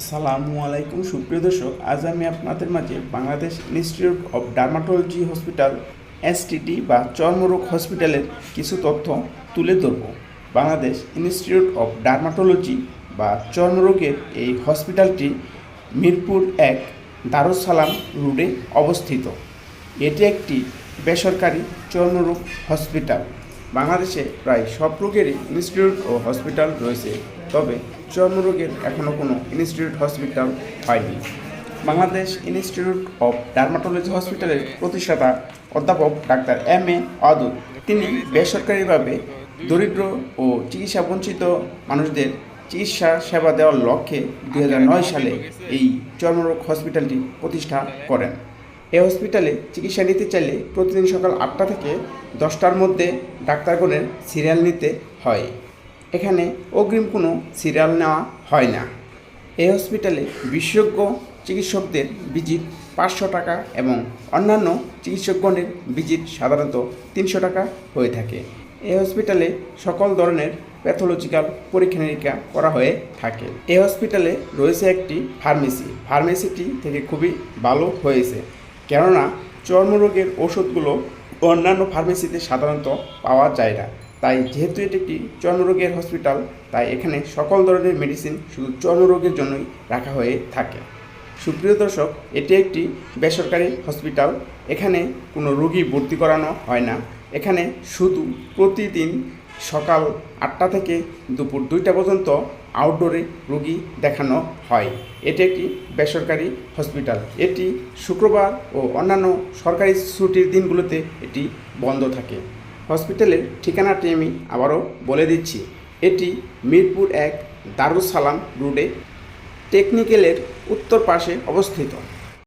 আসসালামু আলাইকুম, সুপ্রিয় দর্শক, আজ আমি আপনাদের মাঝে Bangladesh institute of dermatology hospital STT বা চর্মরোগ হসপিটালের কিছু তথ্য তুলে ধরব। বাংলাদেশ ইনস্টিটিউট অফ ডার্মাটোলজি বা চর্মরোগের এই হসপিটালটি মিরপুর এক দারুসালাম রোডে অবস্থিত। এটি একটি বেসরকারি চর্মরোগ হসপিটাল। বাংলাদেশে প্রায় সব রোগেরই ইনস্টিটিউট ও হসপিটাল রয়েছে। তবে চর্মরোগের এখনও কোনো ইনস্টিটিউট হসপিটাল হয়নি। বাংলাদেশ ইনস্টিটিউট অফ ডার্মাটোলজি হসপিটালের প্রতিষ্ঠাতা অধ্যাপক ডাক্তার এম এ আদুল। তিনি বেসরকারিভাবে দরিদ্র ও চিকিৎসা বঞ্চিত মানুষদের চিকিৎসা সেবা দেওয়ার লক্ষ্যে দু হাজার নয় সালে এই চর্মরোগ হসপিটালটি প্রতিষ্ঠা করেন। এই হসপিটালে চিকিৎসা নিতে চাইলে প্রতিদিন সকাল আটটা থেকে দশটার মধ্যে ডাক্তারগণের সিরিয়াল নিতে হয়। এখানে অগ্রিম কোনো সিরিয়াল নেওয়া হয় না। এই হসপিটালে বিশেষজ্ঞ চিকিৎসকদের ভিজিট পাঁচশো টাকা এবং অন্যান্য চিকিৎসকগণের ভিজিট সাধারণত তিনশো টাকা হয়ে থাকে। এই হসপিটালে সকল ধরনের প্যাথোলজিক্যাল পরীক্ষা নিরীক্ষা করা হয়ে থাকে। এই হসপিটালে রয়েছে একটি ফার্মেসি। ফার্মেসিটি থেকে খুবই ভালো হয়েছে। কেননা চর্মরোগের ওষুধগুলো অন্যান্য ফার্মেসিতে সাধারণত পাওয়া যায় না। তাই যেহেতু এটি একটি চর্মরোগের হসপিটাল তাই এখানে সকল ধরনের মেডিসিন শুধু চর্মরোগের জন্যই রাখা হয়ে থাকে। সুপ্রিয় দর্শক, এটি একটি বেসরকারি হসপিটাল এখানে কোনো রোগী ভর্তি করানো হয় না। এখানে শুধু প্রতিদিন সকাল আটটা থেকে দুপুর দুইটা পর্যন্ত আউটডোরে রোগী দেখানো হয়। এটি একটি বেসরকারি হসপিটাল এটি শুক্রবার ও অন্যান্য সরকারি ছুটির দিনগুলোতে এটি বন্ধ থাকে। হসপিটালের ঠিকানাটি আমি আবারও বলে দিচ্ছি। এটি মিরপুর এক দারুসালাম রোডে, টেকনিক্যালের উত্তর পাশে অবস্থিত।